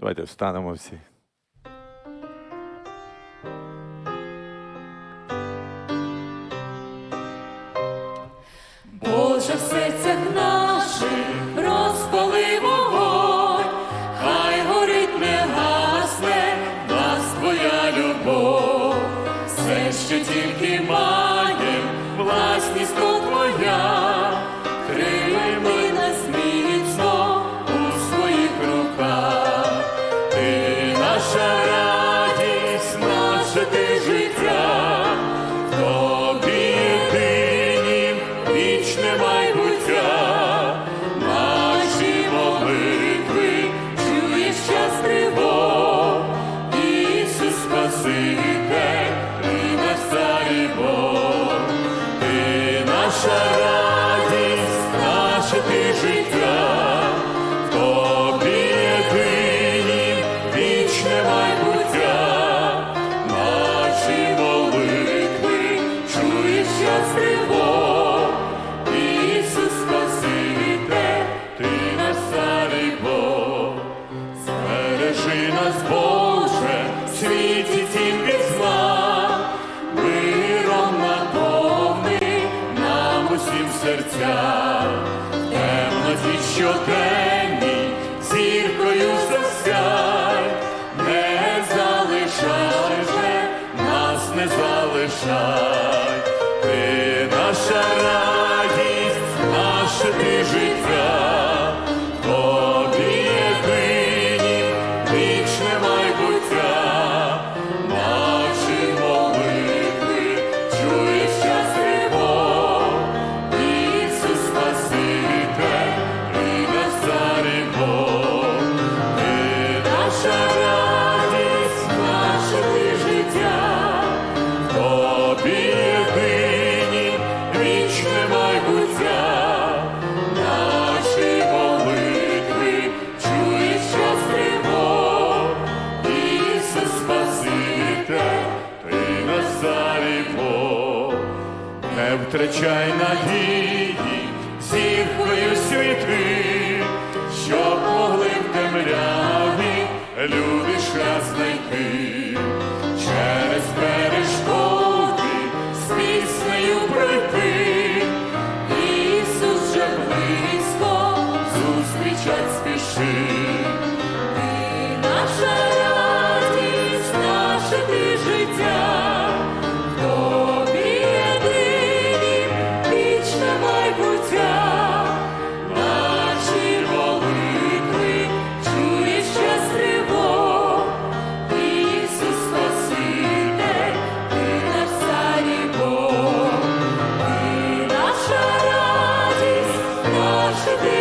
Давайте встанемо всі. Боже, в серцях наших розпали вогонь, хай горить не гасне нас твоя любов, все, що тільки має власність. жити життя. не залишай, ти наша рада. не втрачай надії, зіркою світи, що могли в темряві люди шлях знайти, через перешкоди з піснею пройти, Ісус же близько зустрічать спішить. to be.